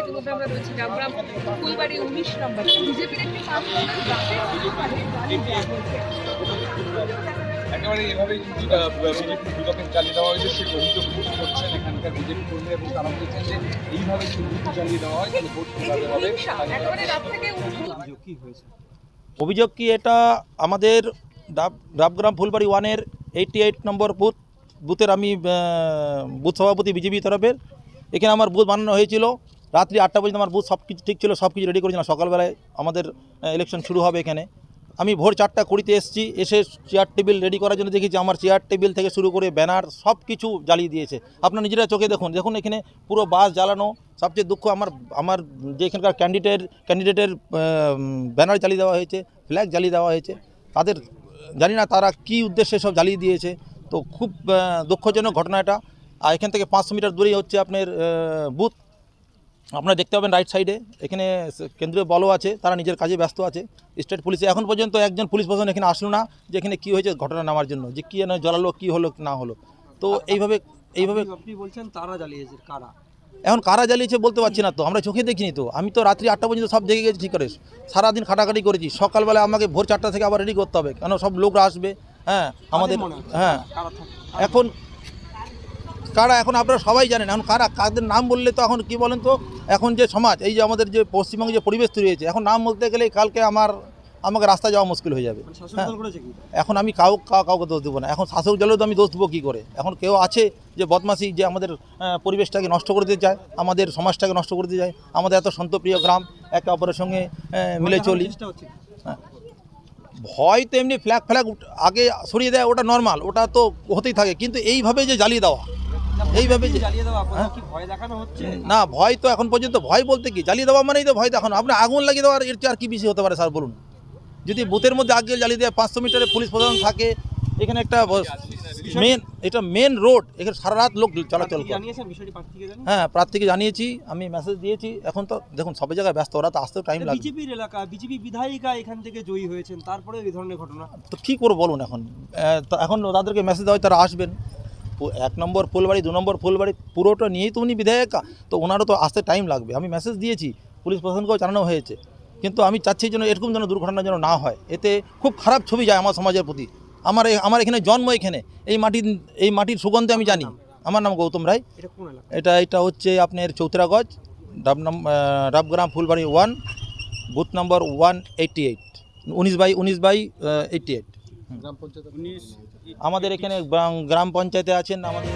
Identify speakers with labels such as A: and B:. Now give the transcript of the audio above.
A: ইতিমধ্যে আমরা রয়েছি ডাবগ্রাম ফুলবাড়ি উনিশ নম্বর। বিজেপির একটি
B: একেবারে এভাবেই কিন্তু বিজেপি দুদকের চালিয়ে দেওয়া হয়েছে সে অভিযোগ করছেন এখানকার বিজেপি কর্মী এবং তারা বলছেন যে এইভাবে বুথ চালিয়ে দেওয়া হয় তাহলে ভোট কীভাবে হবে
A: হিংসা, একেবারে রাত থেকে উঠবো
C: অভিযোগ কি এটা আমাদের ডাব ডাবগ্রাম ফুলবাড়ি ওয়ানের এইটটি এইট নম্বর বুথ বুথের আমি বুথ সভাপতি বিজেপি তরফের। এখানে আমার বুথ বানানো হয়েছিল। রাত্রি আটটা পর্যন্ত আমার বুথ সব কিছু ঠিক ছিল সব কিছু রেডি করেছিলাম। সকালবেলায় আমাদের ইলেকশন শুরু হবে এখানে। আমি ভোর চারটা কুড়িতে এসেছি, এসে চেয়ার টেবিল রেডি করার জন্য দেখেছি আমার চেয়ার টেবিল থেকে শুরু করে ব্যানার সব কিছু জ্বালিয়ে দিয়েছে। আপনার নিজেরা চোখে দেখুন দেখুন এখানে পুরো বাস জ্বালানো। সবচেয়ে দুঃখ আমার আমার যে এখানকার ক্যান্ডিডেট ক্যান্ডিডেটের ব্যানার জ্বালিয়ে দেওয়া হয়েছে ফ্ল্যাগ জ্বালিয়ে দেওয়া হয়েছে। তাদের, জানি না তারা কি উদ্দেশ্যে সব জ্বালিয়ে দিয়েছে। তো খুব দুঃখজনক ঘটনা এটা। আর এখান থেকে পাঁচশো মিটার দূরেই হচ্ছে আপনার বুথ। আপনারা দেখতে পাবেন রাইট সাইডে এখানে কেন্দ্রীয় বলও আছে তারা নিজের কাজে ব্যস্ত আছে। স্টেট পুলিশে এখন পর্যন্ত একজন পুলিশ প্রশাসন এখানে আসলো না যে এখানে কী হয়েছে ঘটনা নামার জন্য যে কী জ্বালালো কী হলো না হলো। তো এইভাবে এইভাবে
D: আপনি- আপনি বলছেন তারা জ্বালিয়েছে কারা?
C: এখন কারা জ্বালিয়েছে বলতে পারছি না তো আমরা চোখে দেখিনি তো। আমি তো রাত্রি আটটা পর্যন্ত সব দেখে গেছি ঠিক করে সারাদিন খাটাখাটি করেছি সকালবেলা আমাকে ভোর চারটা থেকে আবার রেডি করতে হবে কেন সব লোকরা আসবে হ্যাঁ আমাদের হ্যাঁ এখন কারা এখন আপনারা সবাই জানেন এখন কারা কাদের নাম বললে তো এখন কি বলেন তো? এখন যে সমাজ এই যে আমাদের যে পশ্চিমবঙ্গে যে পরিবেশ তৈরি হয়েছে এখন নাম বলতে গেলে কালকে আমার আমাকে রাস্তা যাওয়া মুশকিল হয়ে যাবে।
D: মানে
C: হ্যাঁ। এখন আমি কাউ কাউ কাউকে দোষ দেবো না। এখন শাসক দলেও তো আমি দোষ দেবো কী করে? এখন কেউ আছে যে বদমাসি যে আমাদের পরিবেশটাকে নষ্ট করে দিতে চায় আমাদের সমাজটাকে নষ্ট করে দিতে চায় আমাদের এত সন্তপ্রিয় গ্রাম একে অপরের সঙ্গে মিলে চলি।
D: চেষ্টা
C: ভয় তো এমনি ফ্ল্যাগ ফ্ল্যাগ আগে সরিয়ে দেয় ওটা নর্মাল ওটা তো হতেই থাকে। কিন্তু এইভাবে যে জ্বালিয়ে দেওয়া এইভাবে যে
D: দেওয়া
C: হ্যাঁ। না ভয় তো এখন পর্যন্ত ভয় বলতে কি? জ্বালিয়ে দেওয়া মানেই তো ভয় দেখানো। আপনি আগুন লাগিয়ে দেওয়ার এর চেয়ে আর কি বেশি হতে পারে স্যার বলুন? যদি বুথের মধ্যে আগে জ্বালিয়ে দেয় পাঁচশো মিটারে পুলিশ প্রশাসন থাকে এখানে একটা মেন এটা মেন রোড এখানে সারা রাত লোক চলাচল করে। হ্যাঁ প্রার্থীকে জানিয়েছি আমি মেসেজ দিয়েছি। এখন তো দেখুন সব জায়গায় ব্যস্ত ওরা তো আসতেও টাইম লাগবে।
D: বিজেপির এলাকা বিজেপি বিধায়িকা এখান থেকে জয়ী হয়েছেন তারপরে এই ধরনের ঘটনা?
C: তো কী করব বলুন এখন? এখন তাদেরকে মেসেজ দেওয়া হয় তারা আসবেন। এক নম্বর ফুলবাড়ি দু নম্বর ফুলবাড়ি পুরোটা নিয়েই তো উনি বিধায়িকা। তো ওনারও তো আসতে টাইম লাগবে। আমি মেসেজ দিয়েছি পুলিশ প্রশাসনকেও জানানো হয়েছে। কিন্তু আমি চাচ্ছি যেন এরকম যেন দুর্ঘটনা যেন না হয়। এতে খুব খারাপ ছবি যায় আমার সমাজের প্রতি। আমার আমার এখানে জন্ম এখানে। এই মাটির এই মাটির সুগন্ধে আমি জানি। আমার নাম গৌতম রায়।
D: এটা
C: এটা এটা হচ্ছে আপনার চৌতরাগজ ডাব নাম Dabgram Phulbari one booth number one eighty eight উনিশ বাই উনিশ বাই এইটটি এইট
B: পঞ্চায়েত
C: আমাদের এখানে গ্রাম- গ্রাম পঞ্চায়েতে আছেন আমাদের